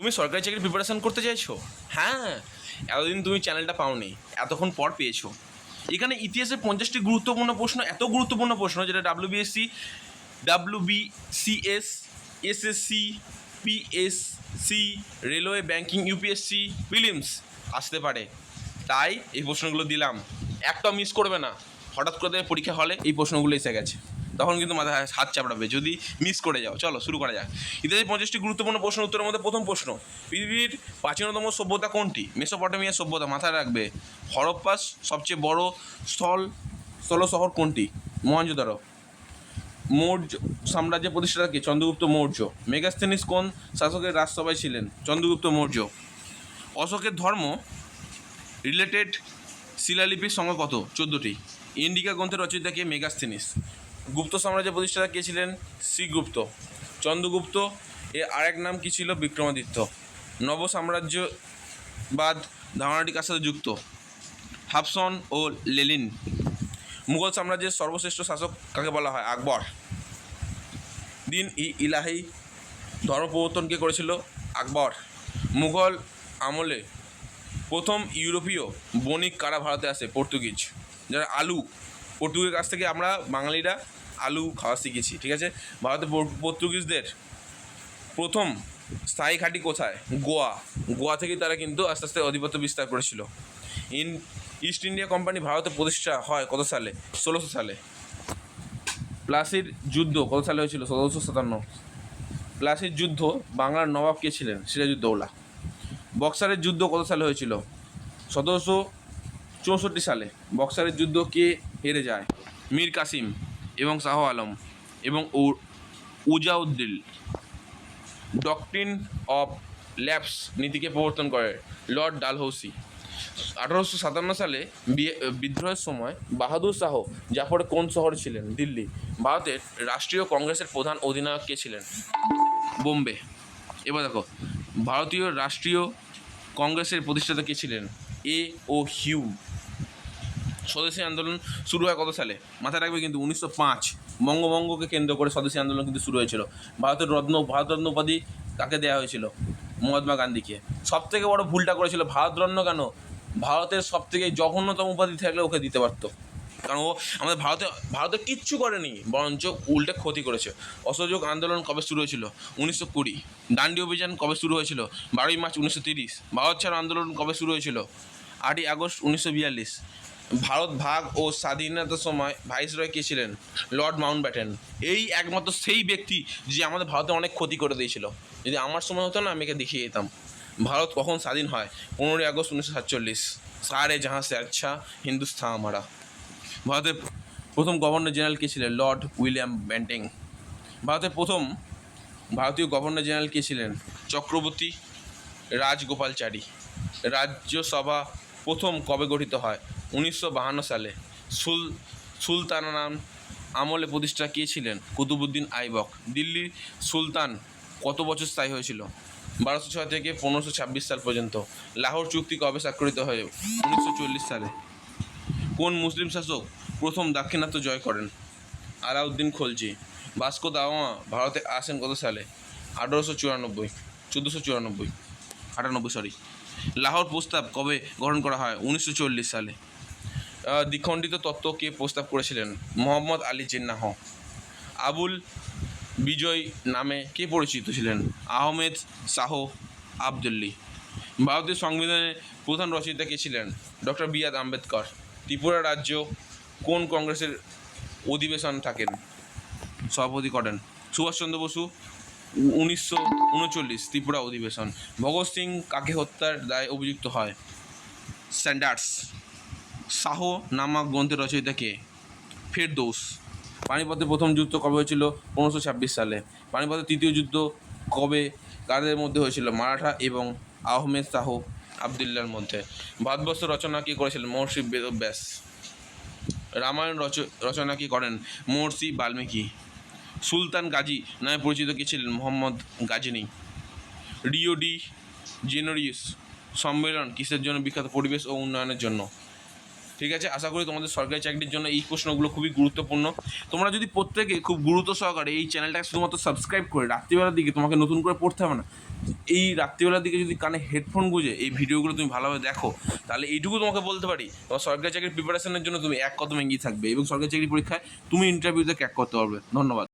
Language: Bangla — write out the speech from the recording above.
তুমি সরকারি চাকরির প্রিপারেশন করতে চাইছো? হ্যাঁ এতদিন তুমি চ্যানেলটা পাওনি, এতক্ষণ পর পেয়েছ। এখানে ইতিহাসের পঞ্চাশটি গুরুত্বপূর্ণ প্রশ্ন, এত গুরুত্বপূর্ণ প্রশ্ন, যেটা W BSC W BCS SSC PSC railway banking UPSC ফিলিমস আসতে পারে। তাই এই প্রশ্নগুলো দিলাম। একটাও মিস করবে না। হঠাৎ করে পরীক্ষা হলে এই প্রশ্নগুলো এসে গেছে। তখন কিন্তু মাথায় হাত চাপড়াবে, যদি মিস করে যাও। চলো, শুরু করা যাক। ইতিহাসের পঞ্চাশটি গুরুত্বপূর্ণ প্রশ্ন উত্তরের মধ্যে প্রথম প্রশ্ন, পৃথিবীর প্রাচীনতম সভ্যতা কোনটি? মেসোপটেমিয়া সভ্যতা মাথায় রাখবে। হরপ্পাস সবচেয়ে বড় স্থল স্থল শহর কোনটি? মহেঞ্জোদারো মৌর্য সাম্রাজ্যের প্রতিষ্ঠাতা কে? চন্দ্রগুপ্ত মৌর্য। মেগাস্থেনিস কোন শাসকের রাজসভায় ছিলেন? চন্দ্রগুপ্ত মৌর্য। অশোকের ধর্ম রিলেটেড শিলালিপির সংখ্যা কত? চোদ্দোটি। ইন্ডিকা গ্রন্থের রচয়িতা কে? মেগাস্থেনিস। গুপ্ত সাম্রাজ্যের প্রতিষ্ঠাতা কে ছিলেন? শ্রীগুপ্ত। চন্দ্রগুপ্ত। এর আরেক নাম কি ছিল? বিক্রমাদিত্য। নব সাম্রাজ্যবাদ ধারণাটি কার সাথে যুক্ত? হাফসন ও লেলিন মুঘল সাম্রাজ্যের সর্বশ্রেষ্ঠ শাসক কাকে বলা হয়? আকবর। দিন ই ইলাহি ধর্ম প্রবর্তন কে করেছিল? আকবর। মুঘল আমলে প্রথম ইউরোপীয় বণিক কারা ভারতে আসে? পর্তুগিজ। যারা আলু পর্তুগিজের কাছ থেকে আমরা বাঙালিরা আলু খাওয়া শিখেছি, ঠিক আছে? ভারতে পর্তুগিজদের প্রথম স্থায়ী ঘাঁটি কোথায়? গোয়া। গোয়া থেকেই তারা কিন্তু আস্তে আস্তে আধিপত্য বিস্তার করেছিল। ইন, ইস্ট ইন্ডিয়া কোম্পানি ভারতে প্রতিষ্ঠা হয় কত সালে? ষোলোশো সালে। প্লাসির যুদ্ধ কত সালে হয়েছিল? ষোলোশো সাতান্ন। প্লাসির যুদ্ধ বাংলার নবাব কে ছিলেন? সিরাজউদ্দৌলা। বক্সারের যুদ্ধ কত সালে হয়েছিল? সতেরোশো চৌষট্টি সালে। বক্সারের যুদ্ধ কে হেরে যায়। মীর কাসিম এবং শাহ আলম এবং উ- উজাউদ্দিন ডকট্রিন অফ ল্যাপস নীতিকে প্রবর্তন করে। লর্ড ডালহৌসি আঠারোশো সাতান্ন সালে বিদ্রোহের সময় বাহাদুর শাহ জাফর কোন শহরে ছিলেন? দিল্লি। ভারতের রাষ্ট্রীয় কংগ্রেসের প্রধান অধিনায়ক কে ছিলেন? বোম্বে। এবার দেখো, ভারতীয় রাষ্ট্রীয় কংগ্রেসের প্রতিষ্ঠাতা কে ছিলেন? এ ও হিউম স্বদেশী আন্দোলন শুরু হয় কত সালে? মাথায় রাখবে কিন্তু উনিশশো পাঁচ। বঙ্গভঙ্গকে কেন্দ্র করে স্বদেশী আন্দোলন কিন্তু শুরু হয়েছিল। ভারতের রত্ন, ভারতরত্ন উপাধি কাকে দেওয়া হয়েছিল? মহাত্মা গান্ধীকে। সব থেকে বড় ভুলটা করেছিল ভারতরত্ন কেন? ভারতের সব থেকে জঘন্যতম উপাধি থাকলে ওকে দিতে পারতো। কারণ ও আমাদের ভারতে ভারতে কিচ্ছু করেনি, বরঞ্চ উল্টে ক্ষতি করেছে। অসহযোগ আন্দোলন কবে শুরু হয়েছিল? উনিশশো কুড়ি। দান্ডি অভিযান কবে শুরু হয়েছিল? বারোই মার্চ উনিশশো তিরিশ। ভারত ছাড়ো আন্দোলন কবে শুরু হয়েছিল? আটই আগস্ট উনিশশো বিয়াল্লিশ। ভারত ভাগ ও স্বাধীনতার সময় ভাইসরয় কে ছিলেন? লর্ড মাউন্ট ব্যাটেন এই একমাত্র সেই ব্যক্তি যে আমাদের ভারতে অনেক ক্ষতি করে দিয়েছিল। যদি আমার সময় হতো না, আমি একে দেখিয়ে যেতাম ভারত কখন স্বাধীন হয়? পনেরোই আগস্ট উনিশশো সাতচল্লিশ। সারে জাহাঁ সে আচ্ছা হিন্দুস্তান আমারা। ভারতের প্রথম গভর্নর জেনারেল কে ছিলেন? লর্ড উইলিয়াম ব্যান্টিং ভারতের প্রথম ভারতীয় গভর্নর জেনারেল কে ছিলেন? চক্রবর্তী রাজগোপালচারী। রাজ্যসভা প্রথম কবে গঠিত হয়? উনিশশো সালে সুল সুলতানাম আমলে প্রতিষ্ঠা কে ছিলেন? কুতুবুদ্দিন আইবক। দিল্লির সুলতান কত বছর স্থায়ী হয়েছিল? বারোশো ছয় থেকে পনেরোশো ছাব্বিশ সাল পর্যন্ত। লাহোর চুক্তি কবে স্বাক্ষরিত হয়? উনিশশো চল্লিশ সালে। কোন মুসলিম শাসক প্রথম দাক্ষিণাত্য জয় করেন? আলাউদ্দিন খলজি। ভাস্কো দাওয়া ভারতে আসেন কত সালে? আঠারোশো চুরানব্বই, চোদ্দোশো চুরানব্বই, আটানব্বই, সরি। লাহোর প্রস্তাব কবে গ্রহণ করা হয়? উনিশশো চল্লিশ সালে। দ্বিখণ্ডিত তত্ত্ব কে প্রস্তাব করেছিলেন মোহাম্মদ আলী জিন্নাহ। আবুল বিজয় নামে কে পরিচিত ছিলেন? আহমেদ শাহ আবদুল্লি। ভারতীয় সংবিধানের প্রধান রচয়িতা কে ছিলেন? Doctor B R Ambedkar. Tripura রাজ্য কোন কংগ্রেসের অধিবেশন থাকেন? সভাপতি করেন সুভাষচন্দ্র বসু, উনিশশো উনচল্লিশ ত্রিপুরা অধিবেশন। ভগৎ সিং কাকে হত্যার দায়ে অভিযুক্ত হয়? স্যান্ডার্স। শাহ নামক গ্রন্থের রচয়িতা কে ফেরদৌস। পানিপথের প্রথম যুদ্ধ কবে হয়েছিল? পনেরোশো ছাব্বিশ সালে। পানিপথের তৃতীয় যুদ্ধ কবে? কাদের মধ্যে হয়েছিল? মারাঠা এবং আহমেদ শাহ আবদুল্লার মধ্যে। ভারতবর্ষ রচনা কে করেছিলেন? মহর্ষি বেদব্যাস। রামায়ণ রচ, রচনা কি করেন? মহর্ষি বাল্মীকি। সুলতান গাজী নামে পরিচিত কে ছিলেন? Mohammad Ghazni. Rio de Janeiro সম্মেলন কিসের জন্য? বিখ্যাত পরিবেশ ও উন্নয়নের জন্য। ঠিক আছে? আশা করি তোমাদের সরকারি চাকরির জন্য এই প্রশ্নগুলো খুবই গুরুত্বপূর্ণ। তোমরা যদি প্রত্যেকে খুব গুরুত্ব সহকারে এই চ্যানেলটাকে শুধুমাত্র সাবস্ক্রাইব করে রাত্রিবেলার দিকে তোমাকে নতুন করে পড়তে হবে না, এই রাত্রিবেলার দিকে যদি কানে হেডফোন গুঁজে এই ভিডিওগুলো তুমি ভালোভাবে দেখো, তাহলে এইটুকু তোমাকে বলতে পারি, তোমার সরকারি চাকরির প্রিপারেশনের জন্য তুমি এক কদম এগিয়ে থাকবে এবং সরকারি চাকরি পরীক্ষায় তুমি ইন্টারভিউতে ক্যাক করতে পারবে। ধন্যবাদ।